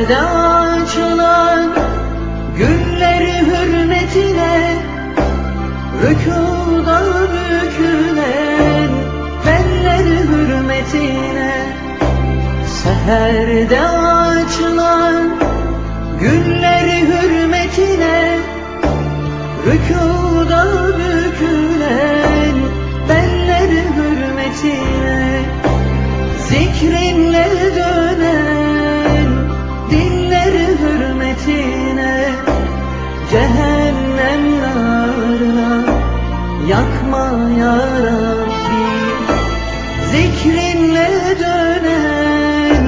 Seherde açılan Gülleri hürmetine Rükuda bükülen Benleri hürmetine. Seherde açılan Gülleri hürmetine Rükuda bükülen Yakma ya Rabbi Zikrinle dönen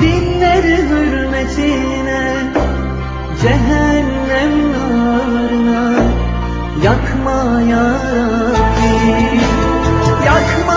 Dinleri hürmetine Cehennem narına Yakma ya Rabbi Yakma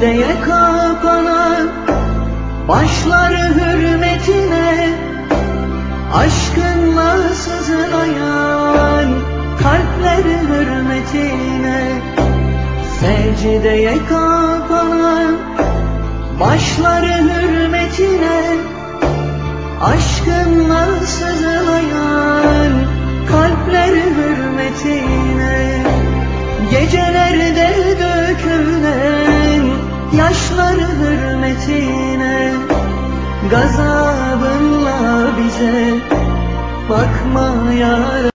Secdeye kapanan Başları hürmetine Aşkınla sızlayan Kalpleri hürmetine. Secdeye kapanan Başları hürmetine Aşkınla sızlayan yaşları hürmetine Gazabınla bize bakma ya